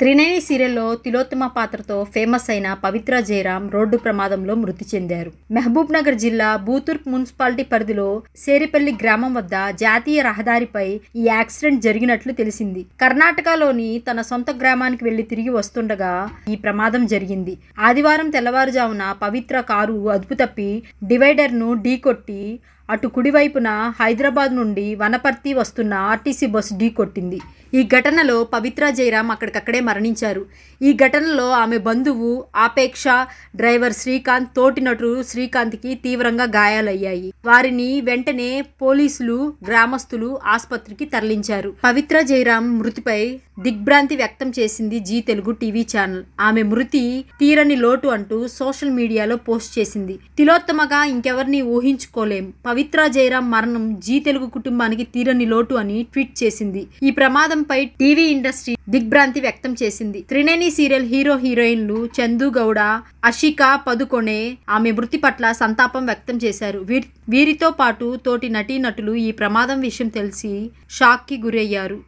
త్రినేని సీరియల్లో తిలోత్తమ పాత్రతో ఫేమస్ అయిన పవిత్ర జయరాం రోడ్డు ప్రమాదంలో మృతి చెందారు. మహబూబ్ నగర్ జిల్లా బూతూర్ మున్సిపాలిటీ పరిధిలో సేరిపల్లి గ్రామం వద్ద జాతీయ రహదారిపై ఈ యాక్సిడెంట్ జరిగినట్లు తెలిసింది. కర్ణాటకలోని తన సొంత గ్రామానికి వెళ్ళి తిరిగి వస్తుండగా ఈ ప్రమాదం జరిగింది. ఆదివారం తెల్లవారుజామున పవిత్ర కారు అదుపు తప్పి డివైడర్ను ఢీకొట్టి అటు కుడివైపున హైదరాబాద్ నుండి వనపర్తి వస్తున్న ఆర్టీసీ బస్సు ఢీకొట్టింది ఈ ఘటనలో పవిత్ర జయరాం అక్కడికక్కడే మరణించారు. ఈ ఘటనలో ఆమె బంధువు ఆపేక్ష డ్రైవర్ శ్రీకాంత్ తోటి నటుడు శ్రీకాంత్కి తీవ్రంగా గాయాలయ్యాయి. వారిని వెంటనే పోలీసులు గ్రామస్తులు ఆసుపత్రికి తరలించారు. పవిత్ర జయరాం మృతిపై దిగ్భ్రాంతి వ్యక్తం చేసింది జీ తెలుగు టీవీ ఛానల్. ఆమె మృతి తీరని లోటు అంటూ సోషల్ మీడియాలో పోస్ట్ చేసింది. తిలోత్తమగా ఇంకెవరిని ఊహించుకోలేం. పవిత్ర జయరాం మరణం జీ తెలుగు కుటుంబానికి తీరని లోటు అని ట్వీట్ చేసింది. ఈ ప్రమాదంపై టీవీ ఇండస్ట్రీ దిగ్భ్రాంతి వ్యక్తం చేసింది. త్రినేని సీరియల్ హీరో హీరోయిన్లు చందు గౌడ అషిక పదుకొనే ఆమె మృతి పట్ల సంతాపం వ్యక్తం చేశారు. వీరి వీరితో పాటు తోటి నటీనటులు ఈ ప్రమాదం విషయం తెలిసి షాక్కి గురయ్యారు.